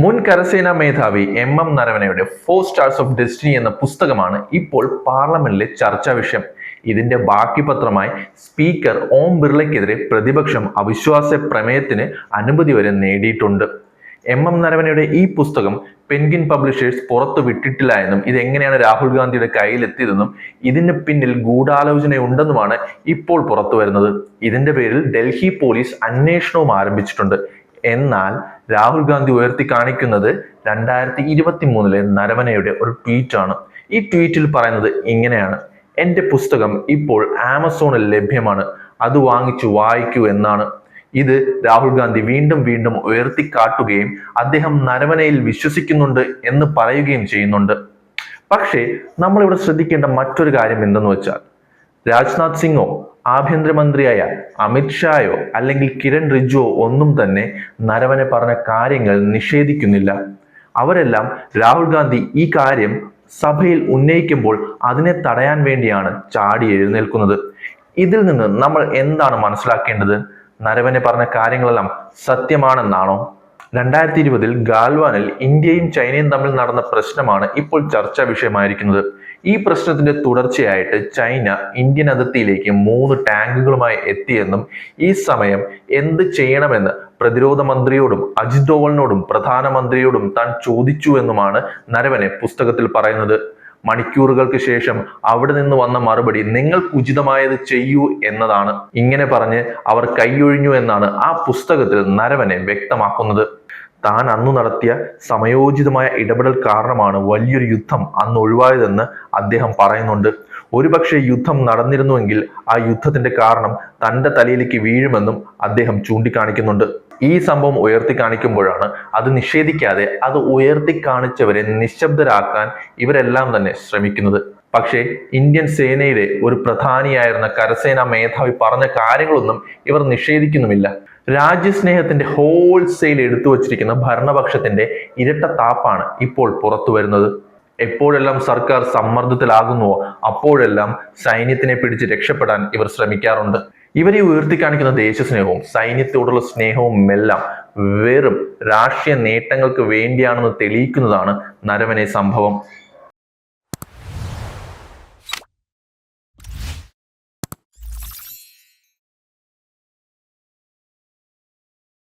മുൻ കരസേനാ മേധാവി എം എം നരവനയുടെ ഫോർ സ്റ്റാർസ് ഓഫ് ഡെസ്റ്റിനി എന്ന പുസ്തകമാണ് ഇപ്പോൾ പാർലമെന്റിലെ ചർച്ചാ വിഷയം. ഇതിന്റെ ബാക്കി പത്രമായി സ്പീക്കർ ഓം ബിർളയ്ക്കെതിരെ പ്രതിപക്ഷം അവിശ്വാസ പ്രമേയത്തിന് അനുമതി വരെ നേടിയിട്ടുണ്ട്. എം എം നരവനയുടെ ഈ പുസ്തകം പെൻഗിൻ പബ്ലിഷേഴ്സ് പുറത്തു വിട്ടിട്ടില്ല എന്നും ഇത് എങ്ങനെയാണ് രാഹുൽ ഗാന്ധിയുടെ കയ്യിലെത്തിയതെന്നും ഇതിന് പിന്നിൽ ഗൂഢാലോചനയുണ്ടെന്നുമാണ് ഇപ്പോൾ പുറത്തു വരുന്നത്. ഇതിന്റെ പേരിൽ ഡൽഹി പോലീസ് അന്വേഷണവും ആരംഭിച്ചിട്ടുണ്ട്. എന്നാൽ രാഹുൽ ഗാന്ധി ഉയർത്തി കാണിക്കുന്നത് രണ്ടായിരത്തി ഇരുപത്തി മൂന്നിലെ നരവനയുടെ ഒരു ട്വീറ്റാണ് ഈ ട്വീറ്റിൽ പറയുന്നത് ഇങ്ങനെയാണ്. എന്റെ പുസ്തകം ഇപ്പോൾ ആമസോണിൽ ലഭ്യമാണ്. അത് വാങ്ങിച്ചു വായിക്കൂ എന്നാണ്. ഇത് രാഹുൽ ഗാന്ധി വീണ്ടും വീണ്ടും ഉയർത്തി കാട്ടുകയും അദ്ദേഹം നരവനയിൽ വിശ്വസിക്കുന്നുണ്ട് എന്ന് പറയുകയും ചെയ്യുന്നുണ്ട്. പക്ഷേ നമ്മളിവിടെ ശ്രദ്ധിക്കേണ്ട മറ്റൊരു കാര്യം എന്തെന്ന് വെച്ചാൽ രാജ്നാഥ് സിംഗോ ആഭ്യന്തരമന്ത്രിയായ അമിത് ഷായോ അല്ലെങ്കിൽ കിരൺ റിജുവോ ഒന്നും തന്നെ നരവനെ പറഞ്ഞ കാര്യങ്ങൾ നിഷേധിക്കുന്നില്ല. അവരെല്ലാം രാഹുൽ ഗാന്ധി ഈ കാര്യം സഭയിൽ ഉന്നയിക്കുമ്പോൾ അതിനെ തടയാൻ വേണ്ടിയാണ് ചാടി എഴുന്നേൽക്കുന്നത്. ഇതിൽ നിന്ന് നമ്മൾ എന്താണ് മനസ്സിലാക്കേണ്ടത്? നരവനെ പറഞ്ഞ കാര്യങ്ങളെല്ലാം സത്യമാണെന്നാണോ? രണ്ടായിരത്തി ഇരുപതിൽ ഗാൽവാനിൽ ഇന്ത്യയും ചൈനയും തമ്മിൽ നടന്ന പ്രശ്നമാണ് ഇപ്പോൾ ചർച്ചാ വിഷയമായിരിക്കുന്നത്. ഈ പ്രശ്നത്തിന്റെ തുടർച്ചയായിട്ട് ചൈന ഇന്ത്യൻ അതിർത്തിയിലേക്ക് മൂന്ന് ടാങ്കുകളുമായി എത്തിയെന്നും ഈ സമയം എന്ത് ചെയ്യണമെന്ന് പ്രതിരോധ മന്ത്രിയോടും അജിത് ഡോവലിനോടും പ്രധാനമന്ത്രിയോടും താൻ ചോദിച്ചു എന്നുമാണ് നരവനെ പുസ്തകത്തിൽ പറയുന്നത്. മണിക്കൂറുകൾക്ക് ശേഷം അവിടെ നിന്ന് വന്ന മറുപടി നിങ്ങൾ ഉചിതമായത് ചെയ്യൂ എന്നതാണ്. ഇങ്ങനെ പറഞ്ഞ് അവർ കൈയൊഴിഞ്ഞു എന്നാണ് ആ പുസ്തകത്തിൽ നരവനെ വ്യക്തമാക്കുന്നത്. താൻ അന്ന് നടത്തിയ സമയോചിതമായ ഇടപെടൽ കാരണമാണ് വലിയൊരു യുദ്ധം അന്ന് ഒഴിവായതെന്ന് അദ്ദേഹം പറയുന്നുണ്ട്. ഒരുപക്ഷെ യുദ്ധം നടന്നിരുന്നുവെങ്കിൽ ആ യുദ്ധത്തിന്റെ കാരണം തന്റെ തലയിലേക്ക് വീഴുമെന്നും അദ്ദേഹം ചൂണ്ടിക്കാണിക്കുന്നുണ്ട്. ഈ സംഭവം ഉയർത്തി കാണിക്കുമ്പോഴാണ് അത് നിഷേധിക്കാതെ അത് ഉയർത്തി കാണിച്ചവരെ നിശബ്ദരാക്കാൻ ഇവരെല്ലാം തന്നെ ശ്രമിക്കുന്നത്. പക്ഷേ ഇന്ത്യൻ സേനയിലെ ഒരു പ്രധാനിയായിരുന്ന കരസേനാ മേധാവി പറഞ്ഞ കാര്യങ്ങളൊന്നും ഇവർ നിഷേധിക്കുന്നുമില്ല. രാജ്യസ്നേഹത്തിന്റെ ഹോൾസെയിൽ എടുത്തു വച്ചിരിക്കുന്ന ഭരണപക്ഷത്തിന്റെ ഇരട്ട താപ്പാണ് ഇപ്പോൾ പുറത്തു വരുന്നത്. എപ്പോഴെല്ലാം സർക്കാർ സമ്മർദ്ദത്തിലാകുന്നുവോ അപ്പോഴെല്ലാം സൈന്യത്തിനെ പിടിച്ച് രക്ഷപ്പെടാൻ ഇവർ ശ്രമിക്കാറുണ്ട്. ഇവരെ ഉയർത്തി കാണിക്കുന്ന ദേശസ്നേഹവും സൈന്യത്തോടുള്ള സ്നേഹവും എല്ലാം വെറും രാഷ്ട്രീയ നേട്ടങ്ങൾക്ക് വേണ്ടിയാണെന്ന് തെളിയിക്കുന്നതാണ് നരവനെ സംഭവം.